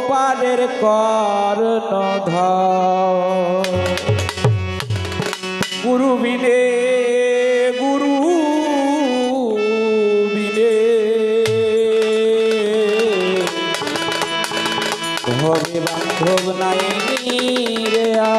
গোপালের কর গুরু বিনে গুরু বিনে ঘরে বান্ধব নাই রে আ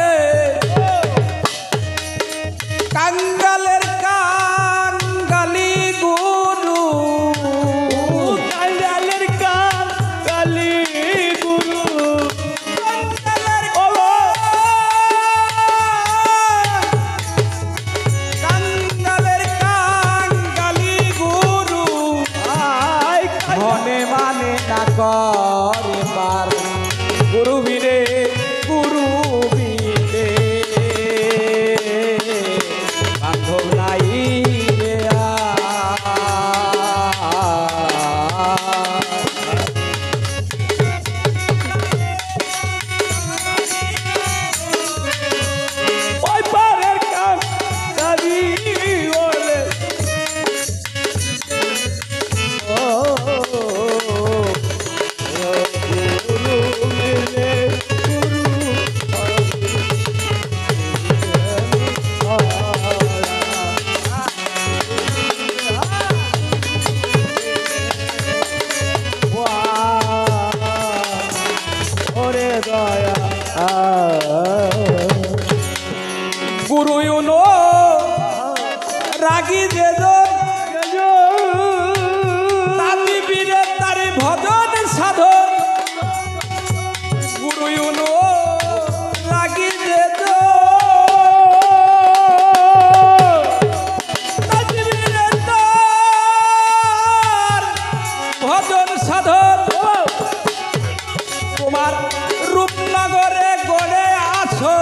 봐 গুরু ইউনো, রাগি যেজন তাতি বীরে তারে ভজন সাধন। গুরু ইউনো, রাগি ভজন তোমার রূপনগরে গড়ে আছো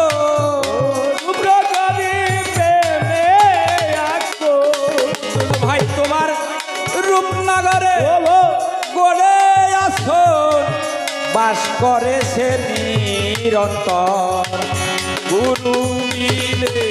বাস করে সে নিরন্তর। গুরু মিলে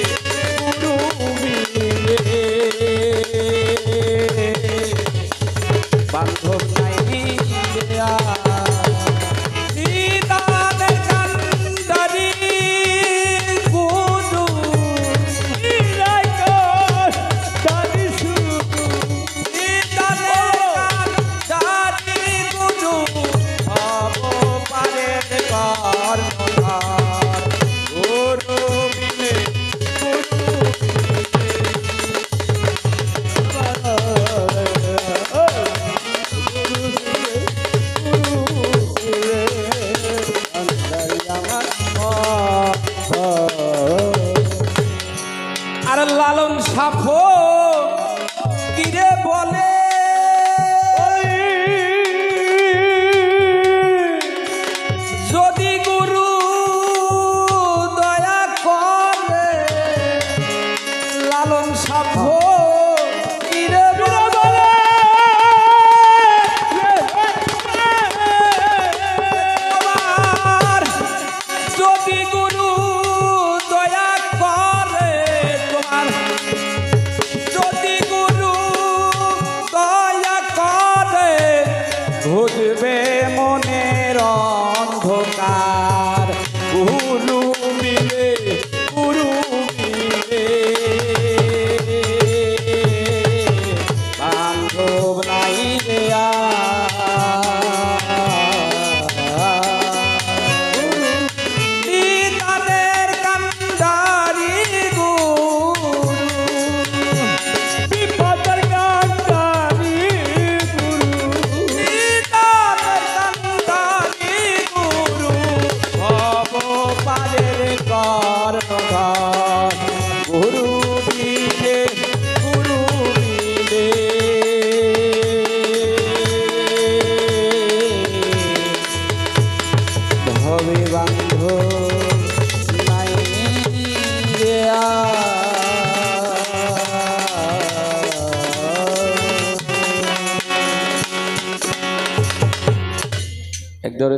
hop hop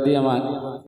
দিয়ে আমার।